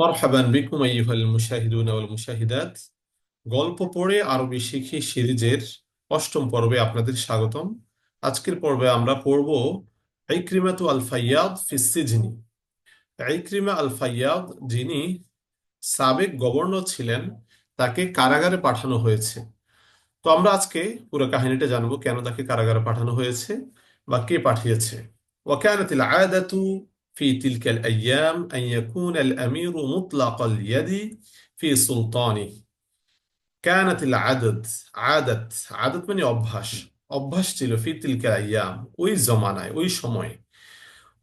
মারহাবান বিকুম আইহাল মুশাহিদুন আল মুশাহিদাত। গল্প পড়ে আরবি শিখি সিরিজের অষ্টম পর্বে আপনাদের স্বাগতম। আজকের পর্বে আমরা পড়ব ইক্রিমাতু আল ফাইয়াদ ফিসিজনি ইক্রিমা আল ফাইয়াদ যিনি সাবেক গভর্নর ছিলেন, তাকে কারাগারে পাঠানো হয়েছে। তো আমরা আজকে পুরো কাহিনীটা জানব, কেন তাকে কারাগারে পাঠানো হয়েছে বা কে পাঠিয়েছে। ওয়াকানাতিল আয়াদাতু في تلك الأيام أن يكون الأمير مطلق اليد في سلطانه كانت العدد عادت عادت মানে অভ্যাস অভ্যাস ছিল ফি তিলকা আইয়াম ওই জমানায় ওই সময়ে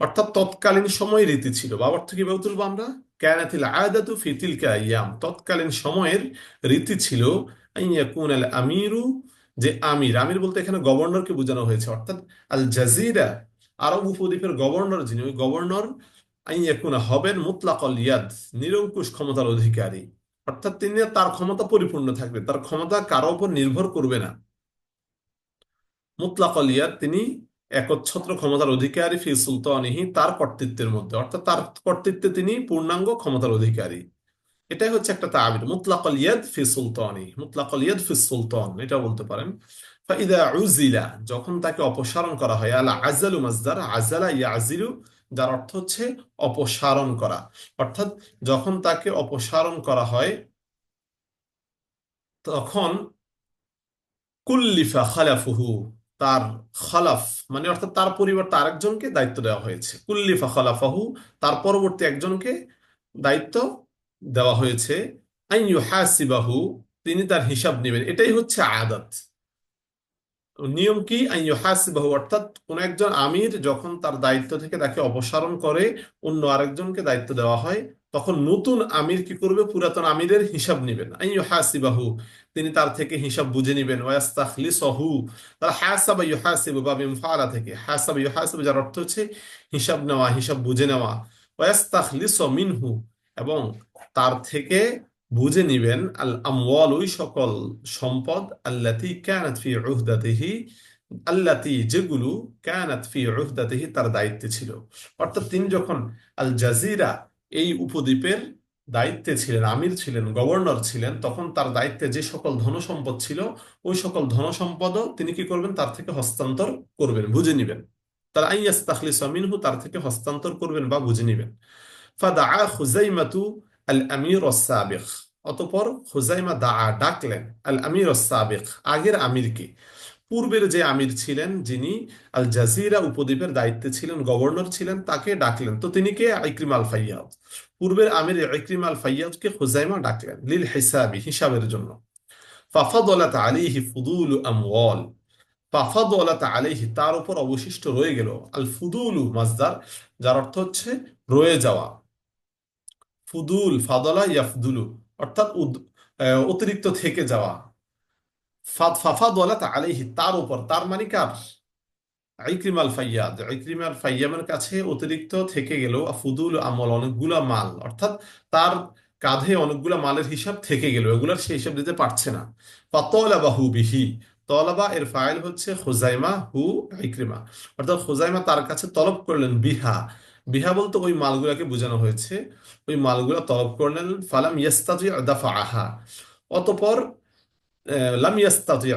অর্থাৎ তৎকালীন সময় রীতি ছিল বা অর্থ কিভাবে তুলবো আমরা কানাতিল আদাতু ফি তিলকা আইয়াম তৎকালীন সময়ের রীতি ছিল আন ইয়াকুন আল আমিরু যে আমির আমির বলতে এখানে গভর্নরকে বোঝানো হয়েছে অর্থাৎ আল জাজিরা আরব উপদ্বীপের গভর্নর যিনি, ওই গভর্নর আন ইয়াকুনা হবেন মুতলাকল ইয়াদ, নিরঙ্কুশ ক্ষমতার অধিকারী। অর্থাৎ তিনি তার ক্ষমতা পরিপূর্ণ থাকবে, তার ক্ষমতা কারও উপর নির্ভর করবে না। মুতলাকল ইয়াদ তিনি একচ্ছত্র ক্ষমতার অধিকারী ফি সুলতানিহি তার কর্তৃত্বের মধ্যে, অর্থাৎ তার কর্তৃত্বে তিনি পূর্ণাঙ্গ ক্ষমতার অধিকারী। এটাই হচ্ছে একটা তাবির মুতলাকল ইয়াদ ফি সুলতানি মুতলাকল ইয়াদ ফি সুলতান, এটা বলতে পারেন। ফাইদা উজিলা যখন তাকে অপসারণ করা হয়, আলা আজালু মাজদার আজালা ইয়াজিলু যার অর্থ হচ্ছে অপসারণ করা। অর্থাৎ যখন তাকে অপসারণ করা হয়, তখন কুল্লিফা খালাফুহু, তার খালাফ মানে অর্থাৎ তার পরিবর্তে আরেকজনকে দায়িত্ব দেওয়া হয়েছে। কুল্লিফা খালাফাহু, তার পরবর্তী একজনকে দায়িত্ব দেওয়া হয়েছে। আইন ইউহাসিবাহু তিনি তার হিসাব নেবেন। এটাই হচ্ছে আদাত। নিয়ম কি? ইউহাসিবাহু, অর্থাৎ কোন একজন আমির যখন তার দায়িত্ব থেকে তাকে অপসারণ করে, অন্য আরেকজনকে দায়িত্ব দেওয়া হয়, তখন নতুন আমির কি করবে? পুরাতন আমিরের হিসাব নেবেন। আইন ইউহাসিবাহু, তিনি তার থেকে হিসাব বুঝে নেবেন। ওয়াস্তাখলিসহু, তার হাসাবা ইউহাসিবু বা মিমফালা থেকে। হাসাবা ইউহাসিবু যার অর্থ হচ্ছে হিসাব নেওয়া, হিসাব বুঝে নেওয়া। ওয়াস্তাখলিস মিনহু, এবং তার থেকে বুঝে নিবেন আল আমওয়াল ওই সকল সম্পদ আল্লাতি কানাত ফি আল্লাতি যেগুলো কানাত ফি তার দায়িত্বে ছিল। অর্থাৎ তিনি যখন আল জাজিরা এই উপদ্বীপের দায়িত্বে ছিলেন, আমির ছিলেন, গভর্নর ছিলেন, তখন তার দায়িত্বে যে সকল ধনসম্পদ ছিল, ওই সকল ধনসম্পদও তিনি কি করবেন? তার থেকে হস্তান্তর করবেন, বুঝে নিবেন। তার আইয়াস্তাখলিস মিনহু তার থেকে হস্তান্তর করবেন বা বুঝে নিবেন। ফাদা খুজাইমাতু আল আমির সাবিক অতপর খুজাইমা দা ডাকলেন আল আমির সাবিক আগের আমিরকে। পূর্বের যে আমির ছিলেন, যিনি আল জাজিরা উপদ্বীপের দায়িত্বে ছিলেন, গভর্নর ছিলেন, তাকে ডাকলেন। তো তিনি কে? ইকরিম আল ফাইয়াদ পূর্বের আমির ইকরিম আল ফাইয়াদকে খুজাইমা ডাকলেন লিল হিসাবি হিসাবের জন্য। ফাফাদলাত আলিহি ফুদুল আমওয়াল। ফাফাদলাত আলিহি তার উপর অবশিষ্ট রয়ে গেল আল ফুদুলু মাজদার, যার অর্থ হচ্ছে রয়ে যাওয়া। ফুদুল, ফাদলা ইয়াফদুলু, অর্থাৎ অতিরিক্ত থেকে যাওয়া। ফাফাদলাত আলাইহি, তার উপর, তার মানে কার? আল ফাইয়াদ। ইকরিম আল ফাইয়ামের কাছে অতিরিক্ত থেকে গেল ফুদুল আমল অনেকগুলা মাল, অর্থাৎ তার কাঁধে অনেকগুলা মালের হিসাব থেকে গেল এগুলার সে হিসাব দিতে পারছে না। ফাতলাবা হু বিহি, তলাবা এর ফাইল হচ্ছে খুজাইমা হু ইকরিমা, অর্থাৎ খুজাইমা তার কাছে তলব করলেন বিহা বিহা বলতে ওই মালগুলাকে বোঝানো হয়েছে। ওই মালগুলা তলব করলেন, ফালাম ইয়াস্তাতি দাফা আহা অতপর লাম ইয়াস্তাতি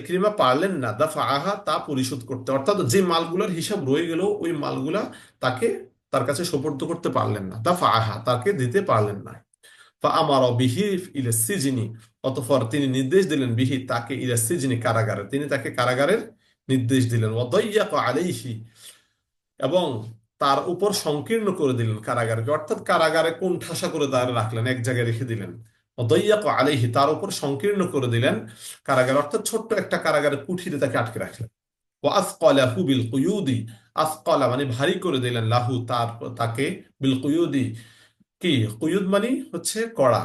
ইকরিমা পারলেন না দাফা আহা তা পরিশোধ করতে। অর্থাৎ যে মালগুলার হিসাব রয়ে গেল ওই মালগুলা তাকে, তার কাছে সোপর্দ করতে পারলেন না দাফা আহা তাকে দিতে পারলেন না। আমার বিহি ইলে সিজিনি, অতঃপর তিনি নির্দেশ দিলেন বিহি তাকে ইলে সিজিনি কারাগারে। তিনি তাকে কারাগারের নির্দেশ দিলেন। ওয়াদাইয়াক আলাইহি, এবং তার উপর সংকীর্ণ করে দিলেন কারাগারকে। অর্থাৎ কারাগারে কোন ঠাসা করে তার রাখলেন, এক জায়গায় রেখে দিলেন। দইয়াক আলাইহি, তার উপর সংকীর্ণ করে দিলেন কারাগার। অর্থাৎ ছোট্ট একটা কারাগারে কুঠিতে তাকে আটকে রাখলেন। ও আসকালাহু বিল কুয়ুদি আসকালা মানে ভারী করে দিলেন। লাহু তার, তাকে বিল কুয়ুদি কি? কুয়ুদ মানে হচ্ছে কড়া।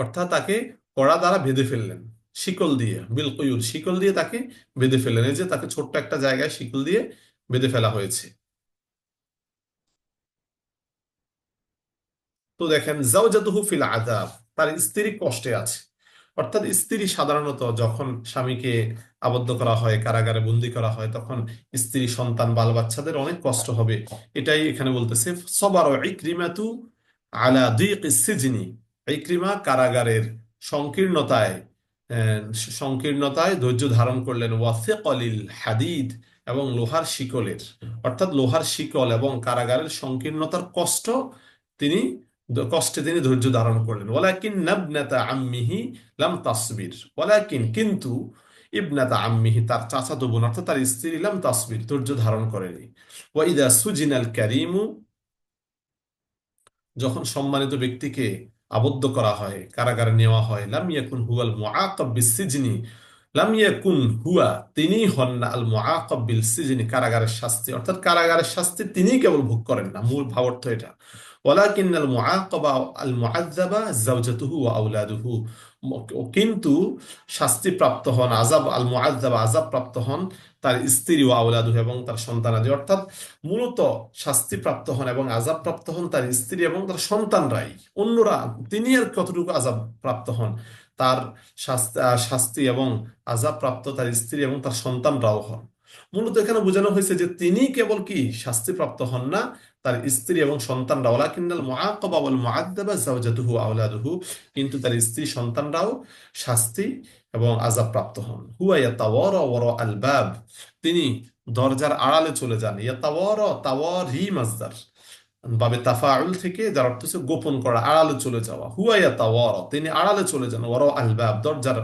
অর্থাৎ তাকে কড়া দ্বারা বেঁধে ফেললেন, শিকল দিয়ে। বিল কুয়ুদ শিকল দিয়ে তাকে বেঁধে ফেললেন। এই যে তাকে ছোট্ট একটা জায়গায় শিকল দিয়ে বেঁধে ফেলা হয়েছে। তো দেখেন ফিল আযাব, তার স্ত্রী কষ্টে আছে। অর্থাৎ স্ত্রী সাধারণত যখন স্বামীকে আবদ্ধ করা হয়, কারাগারে বন্দি করা হয়, তখন স্ত্রী, সন্তান বাল বাচ্চাদের অনেক কষ্ট হবে। এটাই এখানে বলতেছে সবার আলা কারাগারের সংকীর্ণতায় সংকীর্ণতায় ধৈর্য ধারণ করলেন ওয়াসিকলিল হাদিদ এবং লোহার শিকলের। অর্থাৎ লোহার শিকল এবং কারাগারের সংকীর্ণতার কষ্ট তিনি কষ্টে তিনি ধৈর্য ধারণ করলেন। ওয়ালাকিন নাবনাতা আম্মিহি লাম তাসবির। ওয়ালাকিন কিন্তু ইবনাতা আম্মিহি তার চাচাতো বোন, অর্থাৎ তার স্ত্রী লাম তাসবির, ধৈর্য ধারণ করেনি। ওয়াইদা সুজিনাল কারিমু, যখন সম্মানিত ব্যক্তিকে আবদ্ধ করা হয়, কারাগারে নেওয়া হয়, লাম ইয়াকুন হুয়াল মুআকাব বিসিজনি, লাম ইয়াকুন হুয়া তিনি হন না আল মুআকাব বিল সিজনি, কারাগারের শাস্তি। অর্থাৎ কারাগারের শাস্তি তিনিই কেবল ভোগ করেন না, মূল ভাবার্থ এটা। ওয়ালাকিন আল মুআকাবা আল মুআযযাবা যাওজাতুহু ওয়া আওলাদুহু। কিন্তু শাস্তি প্রাপ্ত হন, আযাব, আল মুআযযাবা আযাব প্রাপ্ত হন তার স্ত্রী ও আওলাদুহু এবং তার সন্তানাদি। অর্থাৎ মূলত শাস্তি প্রাপ্ত হন এবং আযাব প্রাপ্ত হন তার স্ত্রী এবং তার সন্তানরাই। অন্যরা, তিনি আর কতটুকু আযাব প্রাপ্ত হন? তার শাস্তি এবং আযাব প্রাপ্ত তার স্ত্রী এবং তার সন্তানরাও হন। মূলত এখানে বোঝানো হয়েছে যে তিনি কেবল কি শাস্তি প্রাপ্ত হন না তার স্ত্রী এবং সন্তানরা ওয়ালাকিন্নাল মুআকাবা ওয়াল মুআদ্দাবা যাওজাতুহু আওলাদুহু, কিন্তু তার স্ত্রী সন্তানরাও শাস্তি এবং আযাব প্রাপ্ত হন। হুয়া ইয়াতাওয়ারা ওয়ারা আল বাব, তিনি দরজার আড়ালে চলে যান। ইয়াতাওয়ারা তাওয়ারি মাজদার বাবে তাফাউল থেকে, যার অর্থ হচ্ছে গোপন করা, আড়ালে চলে যাওয়া। হুয়া ইয়াতাওয়ারা, তিনি আড়ালে চলে যান। ওয়ারা আল বাব, দরজার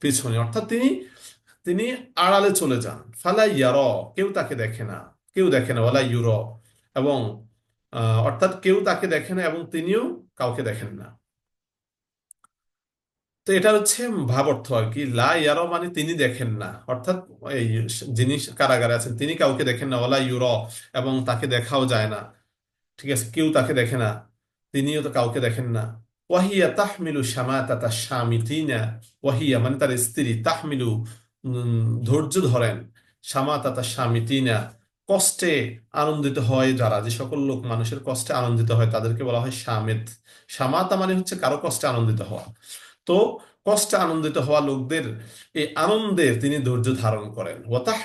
পিছনে। অর্থাৎ তিনি তিনি আড়ালে চলে যান। ফালা ইয়ার, কেউ তাকে দেখে না। কেউ দেখে না। ওয়ালা ইউর এবং অর্থাৎ কেউ তাকে দেখে না এবং তিনিও কাউকে দেখেন না। তো এটা হচ্ছে ভাবার্থ আর কি। লা মানে তিনি দেখেন না। অর্থাৎ এই যিনি কারাগারে আছেন, তিনি কাউকে দেখেন না। ওয়ালা ইউর এবং তাকে দেখাও যায় না। ঠিক আছে, কেউ তাকে দেখে না। তিনিও তো কাউকে দেখেন না। ওয়াহিয়া তাহমিলু শামাতাতা শামিতিনা ওয়াহিয়া মানে তার স্ত্রী তাহমিলু ধৈর্য ধরেন। শামাতাতা শামিতিনা কষ্টে আনন্দিত হয় যারা, যে সকল লোক মানুষের কষ্টে আনন্দিত হয় তাদেরকে বলা হয় শামেত শামাতা মানে হচ্ছে কারও কষ্টে আনন্দিত হওয়া। তো কষ্টে আনন্দিত হওয়া লোকদের এই আনন্দে তিনি ধৈর্য ধারণ করেন।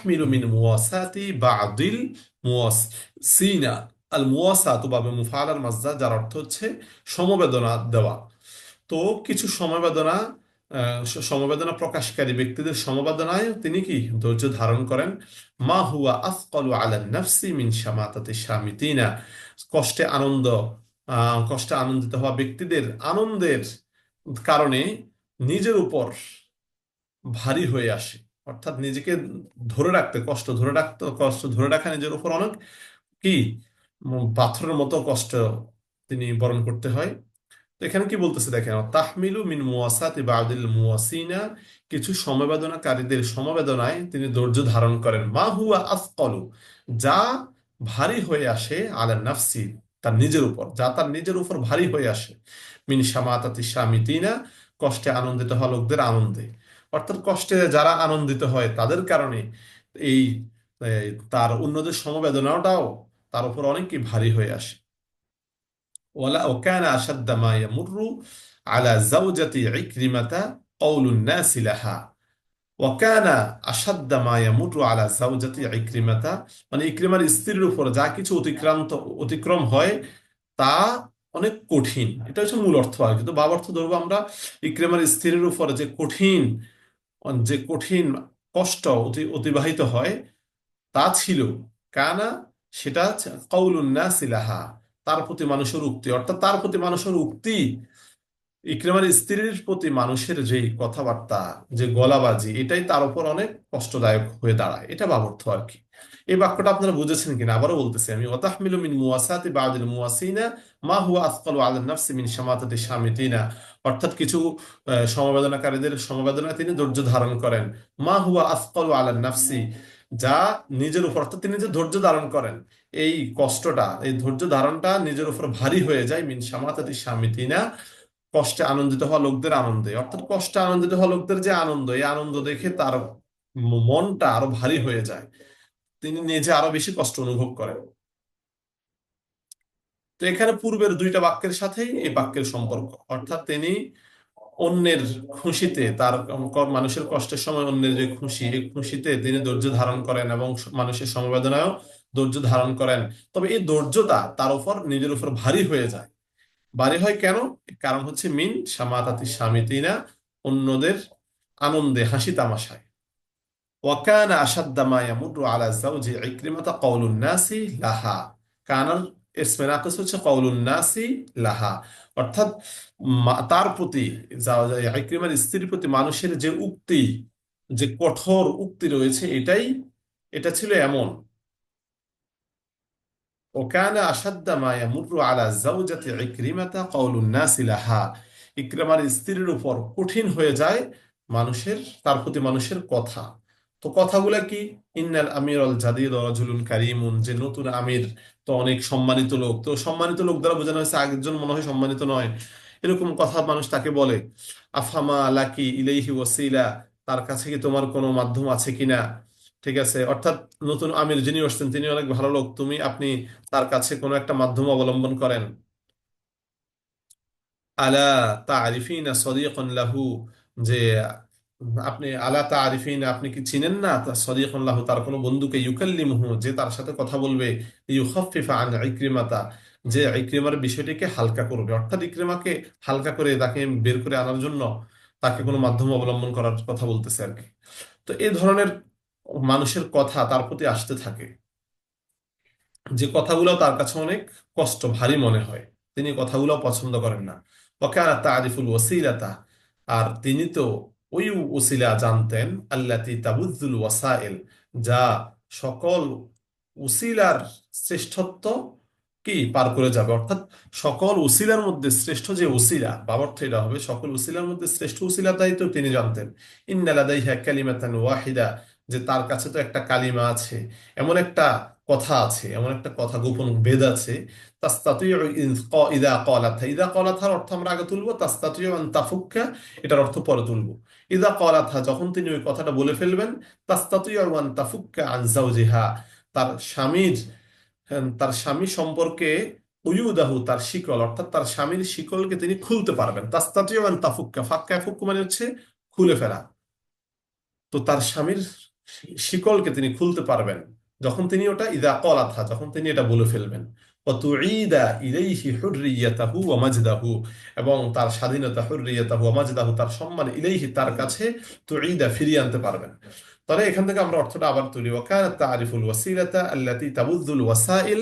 মিন মুওয়াসাতি বাদিল মুওয়াসিনা আল মুওয়াসাতু বাবে মুফালার মাজদা যার অর্থ হচ্ছে সমবেদনা দেওয়া। তো কিছু সমবেদনা সমবেদনা প্রকাশকারী ব্যক্তিদের সমবেদনায় তিনি কি ধৈর্য ধারণ করেন? মা হুয়া আফকালু আলা নাফসি মিন শামাতাতি শামিতিনা। কষ্টে আনন্দ কষ্টে আনন্দিত হওয়া ব্যক্তিদের আনন্দের কারণে নিজের উপর ভারী হয়ে আসে। অর্থাৎ নিজেকে ধরে রাখতে, কষ্ট ধরে রাখতে, কষ্ট ধরে রাখা নিজের উপর অনেক কি পাথরের মতো কষ্ট তিনি বরণ করতে হয়। এখানে কি বলতেছে দেখেন, তাহমিলু মিন মুওয়াসাতি বাদিল মুওয়াসিনা, কিছু সমবেদনাকারীদের সমবেদনায় তিনি ধৈর্য ধারণ করেন। মা হুয়া আফকলু যা ভারী হয়ে আসে আলা নাফসি, তার নিজের উপর, যা তার নিজের উপর ভারী হয়ে আসে। মিন শামাতাতি শামিতিনা কষ্টে আনন্দিত হওয়া লোকদের আনন্দে। অর্থাৎ কষ্টে যারা আনন্দিত হয় তাদের কারণে এই তার অন্যদের সমবেদনাটাও তার উপর অনেক কি ভারী হয়ে আসে। ওয়ালা ওকানা আসাদ্দা মা ইয়ামুরু আলা জাওজাতি ইকরিমাতা কওলুন নাস লাহা ওয়াকানা আসাদ্দা মা ইয়ামুরু আলা জাওজাতি ইকরিমাতা মানে ইকরিমার স্ত্রীর উপর যা কিছু অতিক্রান্ত, অতিক্রম হয়, তা অনেক কঠিন। এটা হচ্ছে মূল অর্থ আর কিন্তু বাব অর্থ ধরবো আমরা, ইক্রেমার স্ত্রীর উপর যে কঠিন যে কঠিন কষ্ট অতি, অতিবাহিত হয়, তা ছিল। কানা সেটা কৌলুন্না সিলাহা তার প্রতি মানুষের উক্তি, অর্থাৎ তার প্রতি মানুষের উক্তি, ইকরামার স্ত্রীর প্রতি মানুষের যে কথাবার্তা, যে গলাবাজি, এটাই তার উপর অনেক কষ্টদায়ক হয়ে দাঁড়ায়। এটা ভাবার্থ আর কি। এই বাক্যটা আপনারা বুঝেছেন কিনা? আবারও বলতেছি আমি, ওয়াতাহমিলু মিন মুওয়াসাতি বাদিল মুওয়াসিনা মা হুয়া আথকালু আলা নাফসি মিন শামাতাতি শামিতিনা। অর্থাৎ কিছু সমবেদনাকারীদের সমবেদনা তিনি ধৈর্য ধারণ করেন। মা হুয়া আথকালু আলা নাফসি, যা নিজের উপর, অর্থাৎ তিনি যে ধৈর্য ধারণ করেন এই কষ্টটা, এই ধৈর্য ধারণটা নিজের উপর ভারী হয়ে যায়, মিন শামাতাতি শামিতিনা কষ্টে আনন্দিত হওয়া লোকদের আনন্দে। অর্থাৎ কষ্টে আনন্দিত হওয়া লোকদের যে আনন্দ, এই আনন্দ দেখে তার মনটা আরও ভারী হয়ে যায়। তিনি নিজে আরও বেশি কষ্ট অনুভব করেন। তো এখানে পূর্বের দুইটা বাক্যের সাথেই এই বাক্যের সম্পর্ক। অর্থাৎ তিনি অন্যের খুশিতে, তার মানুষের কষ্টের সময় অন্যের যে খুশি, এই খুশিতে তিনি ধৈর্য ধারণ করেন এবং মানুষের সমবেদনায়ও ধৈর্য ধারণ করেন। তবে এই ধৈর্যটা তার উপর, নিজের উপর ভারী হয়ে যায়। ভারী হয় কেন? কারণ হচ্ছে মিন সামাতাতি সামিতিনা, অন্যদের আনন্দে হাসি তামাশায়। আলা নাসি লাহা। হচ্ছে নাসি লাহা। অর্থাৎ তার প্রতি স্ত্রীর প্রতি মানুষের যে উক্তি, যে কঠোর উক্তি রয়েছে, এটাই, এটা ছিল এমন وكان أشد ما يمر على زوجة عكرمة قول الناس لها ইকরামার স্ত্রীর উপর কঠিন হয়ে যায় মানুষের তার প্রতি মানুষের কথা তো কথাগুলা কি ইন্নাল আমির আল জাদিদ রাজুলুন কারিমুন যে নতুন আমির তো অনেক সম্মানিত লোক তো সম্মানিত লোক দ্বারা বোঝানো হয়েছে আগের জন মনে হয় সম্মানিত নয় এরকম কথা মানুষ তাকে বলে আফামা লাকি ইলাইহি ওয়াসিলা তার কাছে কি তোমার কোনো মাধ্যম আছে কিনা ঠিক আছে, অর্থাৎ নতুন আমির যিনি আসছেন, তিনি অনেক ভালো লোক। তুমি, আপনি তার কাছে কোনো একটা মাধ্যম অবলম্বন করেন। আলা তারিফিনা সদিকন লাহু, যে আপনি, আলা তারিফিনা, আপনি কি চিনেন না? তা সদিকন লাহু, তার কোনো বন্ধুকে ইউকাল্লিমহু, যে তার সাথে কথা বলবে ইউখাফফিফা আন ইকরিমাতা, যে ইকরিমার বিষয়টিকে হালকা করবে। অর্থাৎ ইক্রিমাকে হালকা করে তাকে বের করে আনার জন্য তাকে কোনো মাধ্যম অবলম্বন করার কথা বলতেছে আর কি। তো এই ধরনের মানুষের কথা তার প্রতি আসতে থাকে। যে কথাগুলো তার কাছে অনেক কষ্ট, ভারী মনে হয়। তিনি কথাগুলো পছন্দ করেন না। ওয়াকানা তারিফুল ওয়াসিলাতা, আর তিনি তো ওই ওসিলা জানতেন, আল্লাতি তাবুদ্দুল ওয়াসাইল, যা সকল উসিলার শ্রেষ্ঠত্ব কি পার করে যাবে? অর্থাৎ সকল উসিলার মধ্যে শ্রেষ্ঠ যে উসিলা বাবর্থ এটা হবে, সকল উসিলার মধ্যে শ্রেষ্ঠ উসিলাটাই তো তিনি জানতেন। ইন্নালাদাইহা কালিমাতান ওয়াহিদা যে তার কাছে তো একটা কালিমা আছে এমন একটা কথা আছে এমন একটা কথা গোপন বেদ আছে ইদা কলাথা ইদা কলাথার অর্থ আমরা আগে তুলবো তাস্তাতিউ আন তাফুক্কা এটার অর্থ পরে তুলবো। ইদা কলাথা যখন তিনি ওই কথাটা বলে ফেলবেন তাস্তাতিউ আন তাফুক্কা আন জাওজিহা তার স্বামীর হ্যাঁ, তার স্বামী সম্পর্কে উয়ুদাহু তার শিকল অর্থাৎ তার স্বামীর শিকলকে তিনি খুলতে পারবেন। তাস্তাতিউ আন তাফুক্কা ফাক্কা ফুক্কু মানে হচ্ছে খুলে ফেলা। তো তার স্বামীর শিকলকে তিনি খুলতে পারবেন। যখন তিনি ওটা ইদা কলাথা যখন তিনি এটা বলে ফেলবেন। এবং তার স্বাধীনতা তার সম্মান তার কাছে ফিরিয়ে আনতে পারবেন। তাহলে এখান থেকে আমরা অর্থটা আবার তুলি। ওয়াকানাত তারিফুল ওয়াসিলাতা আল্লাতী তাবুদ্দুল ওয়াসাইল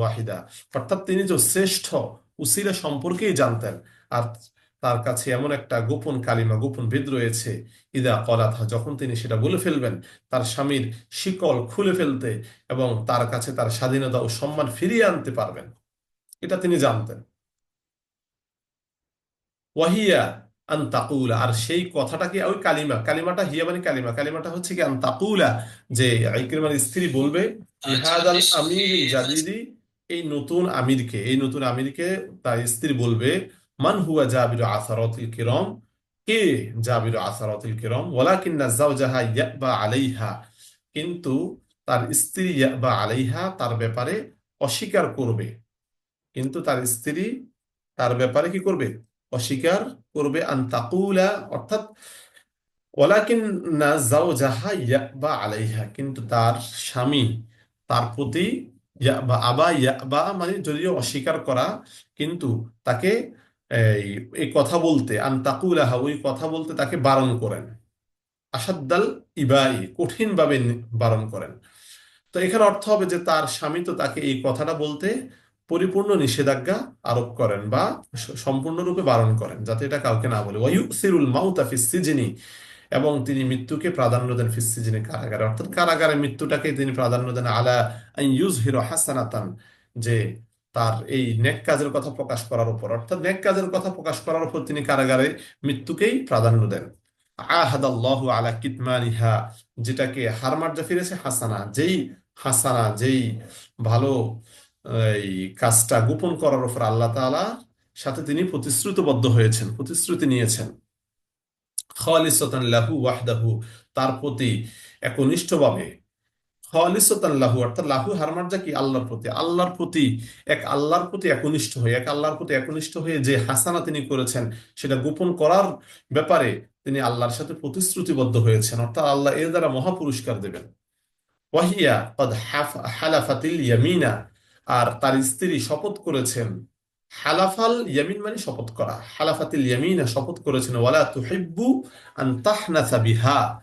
ওয়াহিদা। অর্থাৎ তিনি যে শ্রেষ্ঠ উসিলা সম্পর্কেই জানতেন, আর তার কাছে এমন একটা গোপন কালিমা গোপন ভেদ রয়েছে ইদা কলাথা যখন তিনি সেটা বলে ফেলবেন তার স্বামীর শিকল খুলে ফেলতে এবং তার কাছে তার স্বাধীনতা ও সম্মান ফিরিয়ে আনতে পারবেন। এটা তিনি জানতেন। ওয়াহিয়া আন তাকুলা আর সেই কথাটা কি ওই কালিমা? কালিমাটা হিয়া মানে কালিমা? কালিমাটা হচ্ছে কি আন তাকুলা যে ইকরিমার স্ত্রী বলবে ইহাদাল আমির জাদিদি এই নতুন আমিরকে এই নতুন আমিরকে তার স্ত্রী বলবে মান হুয়া জাবির আসারাতিল কিরম? কে জাবির আসারাতিল কিরম? ওয়ালাকিন্না যাওজাহা ইয়াবা আলাইহা। কিন্তু তার স্ত্রী ইয়াবা আলাইহা তার ব্যাপারে অস্বীকার করবে। কিন্তু তার স্ত্রী তার ব্যাপারে কি করবে? অস্বীকার করবে আন তাকুলা, অর্থাৎ ওয়ালাকিন না যাওজাহা ইয়াবা আলাইহা। কিন্তু তার স্বামী তার প্রতি আবা ইয়াবা মানে যদিও অস্বীকার করা, কিন্তু তাকে এই এই কথা বলতে, আন তাকুলাহা, ওই কথা বলতে তাকে বারণ করেন। আসাদ্দাল ইবাই কঠিন ভাবে বারণ করেন। তো এখানে অর্থ হবে যে তার স্বামী তো তাকে এই কথাটা বলতে পরিপূর্ণ নিষেধাজ্ঞা আরোপ করেন বা সম্পূর্ণরূপে বারণ করেন, যাতে এটা কাউকে না বলে। ওয়ায়ুসিরুল মাউতা ফিস সিজনি, এবং তিনি মৃত্যুকে প্রাধান্য দেন ফিস কারাগারে। অর্থাৎ কারাগারে মৃত্যুটাকে তিনি প্রাধান্য দেন আলা ইউজ হিরো হাসানাতান, যে তার এই নেক কাজের কথা প্রকাশ করার উপর। অর্থাৎ নেক কাজের কথা প্রকাশ করার উপর তিনি কারাগারে মৃত্যুকেই প্রাধান্য দেন। আহাদাল্লাহু আলা কিতমানিহা, যেটাকে হার মার্জা ফিরেছে হাসানা। যেই হাসানা, যেই ভালো, এই কাজটা গোপন করার উপর আল্লাহ তাআলা সাথে তিনি প্রতিশ্রুতিবদ্ধ হয়েছেন, প্রতিশ্রুতি নিয়েছেন। খালিসাতান লাহু ওয়াহদাহু, তার প্রতি একনিষ্ঠভাবে লাহু আল্লাহর প্রতি। আল্লাহর প্রতি এক, আল্লাহর প্রতি একনিষ্ঠ হয়ে, এক আল্লাহর প্রতি একনিষ্ঠ হয়ে যে হাসানা তিনি করেছেন, সেটা গোপন করার ব্যাপারে তিনি আল্লাহর সাথে প্রতিশ্রুতিবদ্ধ হয়েছেন। অর্থাৎ আল্লাহ এর দ্বারা মহা পুরস্কার দেবেন। ওয়াহিয়া হালাফাতিল ইয়ামিনা, আর তার স্ত্রী শপথ করেছেন। হালাফাল ইয়ামিন মানে শপথ করা। হালাফাতিল ইয়ামিনা শপথ করেছেন, ওয়ালা তুহিব্বু আন তাহনাসা বিহা।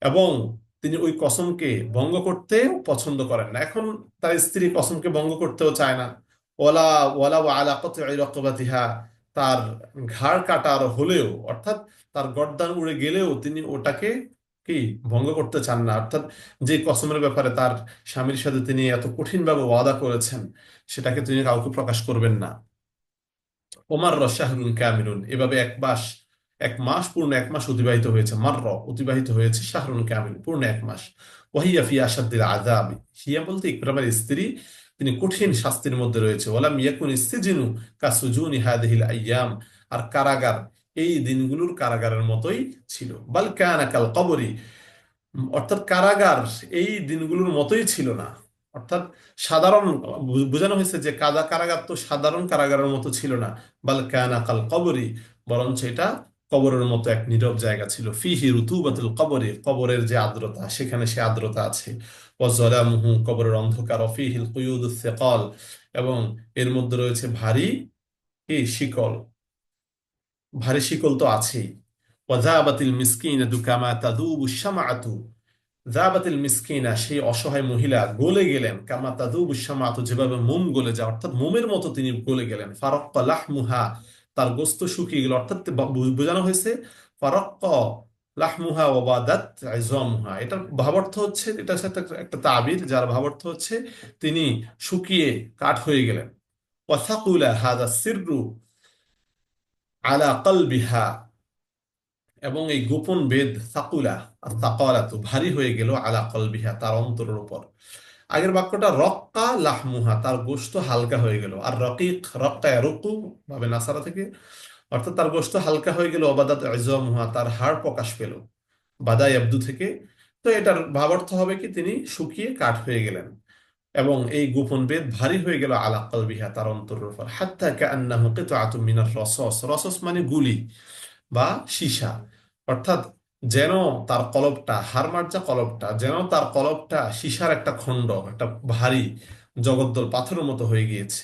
এবং তিনি ওই কসমকে ভঙ্গ করতে পছন্দ করেন না। এখন তার স্ত্রী কসমকে ভঙ্গ করতেও চায় না। ওলা ওয়ালা আলা কতঈ রকবাতিহা, তার ঘাড় কাটার হলেও, অর্থাৎ তার গর্দান উড়ে গেলেও তিনি ওটাকে কি ভঙ্গ করতে চান না। অর্থাৎ যে কসমের ব্যাপারে তার স্বামীর সাথে তিনি এত কঠিনভাবে ওয়াদা করেছেন, সেটাকে তিনি কাউকে প্রকাশ করবেন না। ওমার শাহরুন কামিলুন এভাবে এক মাস এক মাস, পূর্ণ এক মাস অতিবাহিত হয়েছে। মার্র অতিবাহিত হয়েছে শাহরুন কামিল, পূর্ণ এক মাস। ওয়াহিয়া ফি আসাদ্দিল আযাব। হিয়া বলতে ইকরামের স্ত্রী, তিনি কঠিন শাস্তির মধ্যে রয়েছে। ওয়ালাম ইয়াকুন ইস্তিজিনু কাসুজুনি হাদিহিল আইয়াম। আর কারাগার, এই দিনগুলোর কারাগারের মতোই ছিল। বাল কানা কাল কবরি। অর্থাৎ কারাগার এই দিনগুলোর মতোই ছিল না। অর্থাৎ সাধারণ বোঝানো হয়েছে যে কাদা কারাগার তো সাধারণ কারাগারের মতো ছিল না। বাল কানা কাল কবরি। বরঞ্চ এটা কবরের মতো এক নীরব জায়গা ছিল। ফিহি রুতুবাতুল কবরে, কবরের যে আর্দ্রতা, সেখানে সে আর্দ্রতা আছে। কবরের অন্ধকার। এবং এর মধ্যে রয়েছে ভারী কি? শিকল। ভারী শিকল তো ওয়াজাবাতিল মিসকিনাতু কামা তাদুবু শামাআতু। জাবাতিল মিসকিনা, সেই অসহায় মহিলা গলে গেলেন। কামা তাদুবু শামাআতু, যেভাবে মোম গলে যায়, অর্থাৎ মোমের মতো তিনি গলে গেলেন। ফারাক্কা লাহমুহা তার গোস্ত শুকিয়ে গেল। অর্থাৎ বোঝানো হয়েছে লাহমুহা ওয়াবাদাত ইযামুহা এটার ভাবার্থ হচ্ছে হচ্ছে একটা তাবির, যার ভাবার্থ হচ্ছে তিনি শুকিয়ে কাঠ হয়ে গেলেন। ওয়াসাকুলা হাদা সিররু আলা কলবিহা। এবং এই গোপন বেদ সাকুলা আর তাকালাতু ভারী হয়ে গেল আলা কলবিহা, তার অন্তরের উপর। আগের বাক্যটা রক্কা লাহমুহা, তার গোশত হালকা হয়ে গেল। আর রকিক, রক্কা রুকু ভাবে নাসারা থেকে, অর্থাৎ তার গোশত হালকা হয়ে গেল, অবাদাত ইজামুহা, তার হাড় প্রকাশ পেল বাদাই আব্দু থেকে। তো এটার ভাবার্থ হবে কি, তিনি শুকিয়ে কাঠ হয়ে গেলেন এবং এই গোপন বেদ ভারী হয়ে গেল আলা কলবিহা, তার অন্তরের উপর। হাত্তা কান্নাহু কিতআতুম মিনার রসস রসস মানে গুলি বা সীসা। অর্থাৎ যেন তার কলবটা, হারমার্জা কলবটা, যেন তার কলবটা সীসার একটা খণ্ড, একটা ভারী জগদ্দল পাথরের মতো হয়ে গিয়েছে।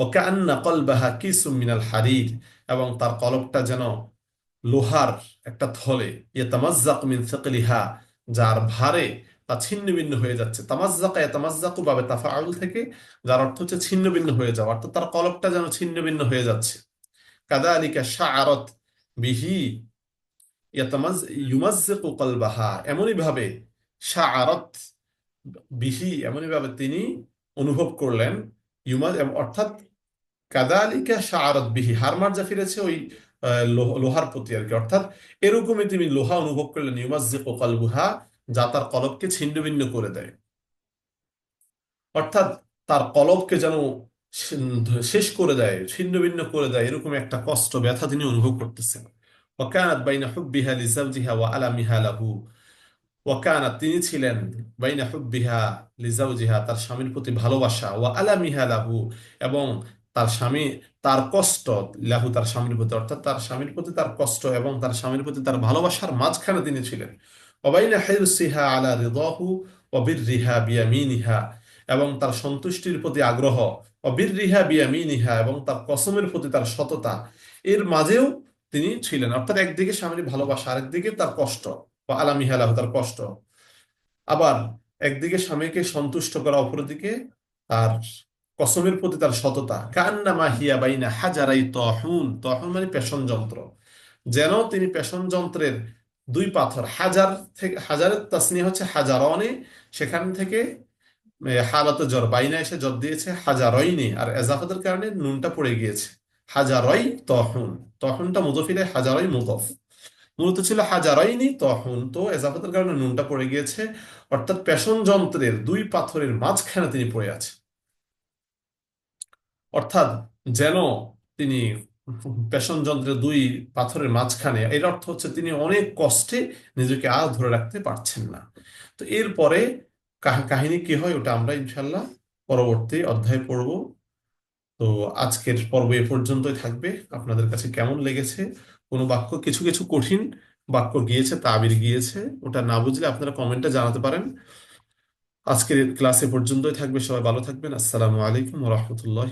ও কান্না কলবাহা কিসুম মিনাল হারির, এবং তার কলবটা যেন লোহার একটা থলে, ইয়াতামাজ্জাক মিন সিকলিহা, যার ভারে তা ছিন্ন ভিন্ন হয়ে যাচ্ছে। তামাজ্জাকা ইয়াতামাজ্জাকু বাবে তাফাউল থেকে, যার অর্থ হচ্ছে ছিন্ন ভিন্ন হয়ে যাওয়া, অর্থাৎ তার কলবটা যেন ছিন্ন ভিন্ন হয়ে যাচ্ছে। কাদালিকা আরত বিহি বিহি তিনি অনুভব করলেন। ইউমাজ অর্থাৎ কাদালিকা শাআরাত বিহি, হার মার্জা ফিরেছে ওই লোহার প্রতি আর কি। অর্থাৎ এরকমই তিনি লোহা অনুভব করলেন। ইউমাজ্জিকু কলবুহা, যা তার কলবকে ছিন্ন ভিন্ন করে দেয়। অর্থাৎ তার কলবকে যেন শেষ করে দেয় ছিন্ন ভিন্ন করে দেয়, এরকম একটা কষ্ট, ব্যথা তিনি অনুভব করতেছেন। ওয়াকানাত বাইনা হুব্বিহা লিজাওজিহা ওয়া আলামিহা লাহু ওয়াকানাত তিনি ছিলেন বাইনা হুব্বিহা লিজাওজিহা তার স্বামীর প্রতি ভালোবাসা ওয়া আলামিহা লাহু এবং তার স্বামী তার কষ্ট লাহু তার স্বামীর প্রতি, অর্থাৎ তার স্বামীর প্রতি তার কষ্ট এবং তার স্বামীর প্রতি তার ভালোবাসার মাঝখানে তিনি ছিলেন। ওয়াবাইনা হিরসিহা আলা রিদাহু ওয়া বিররিহা বিয়ামিনিহা এবং তার সন্তুষ্টির প্রতি আগ্রহ অবির অবিররিহা বিয়ামিনিহা এবং তার কসমের প্রতি তার সততা। এর মাঝেও তিনি ছিলেন। অর্থাৎ একদিকে স্বামীর ভালোবাসা, আরেকদিকে তার কষ্ট, বা আলামিহা লাহু তার কষ্ট। আবার একদিকে স্বামীকে সন্তুষ্ট করা, অপরদিকে তার কসমের প্রতি তার সততা। কান্নামা হিয়া বাইনা হাজারাই তহুন। তহুন মানে পেশন যন্ত্র। যেন তিনি পেশন যন্ত্রের দুই পাথর, হাজার থেকে, হাজারের তাসনিয়া হচ্ছে হাজারনে, সেখান থেকে হালাতে জ্বর বাইনা এসে জ্বর দিয়েছে হাজারইনি। আর এজাফাতের কারণে নুনটা পড়ে গিয়েছে। হাজারই তহুন। তহুনটা মুদফিলে হাজারই মুদফ মূলত ছিল হাজারাইনি তখন তো এজাফতের কারণে নুনটা পড়ে গিয়েছে। অর্থাৎ পেষণ যন্ত্রের দুই পাথরের মাঝখানে তিনি পড়ে আছে অর্থাৎ যেন তিনি পেশন যন্ত্রের দুই পাথরের মাঝখানে, এর অর্থ হচ্ছে তিনি অনেক কষ্টে নিজেকে আর ধরে রাখতে পারছেন না। তো এরপরে কাহ- কাহিনী কি হয় ওটা আমরা ইনশাল্লাহ পরবর্তী অধ্যায়ে পড়ব। তো আজকের পর্ব এ পর্যন্তই থাকবে। আপনাদের কাছে কেমন লেগেছে? কোনো বাক্য? কিছু কিছু কঠিন বাক্য গিয়েছে, তাবির গিয়েছে, ওটা না বুঝলে আপনারা কমেন্টে জানাতে পারেন। আজকের ক্লাস পর্যন্তই থাকবে। সবাই ভালো থাকবেন। আসসালামু আলাইকুম রহমতুল্লাহ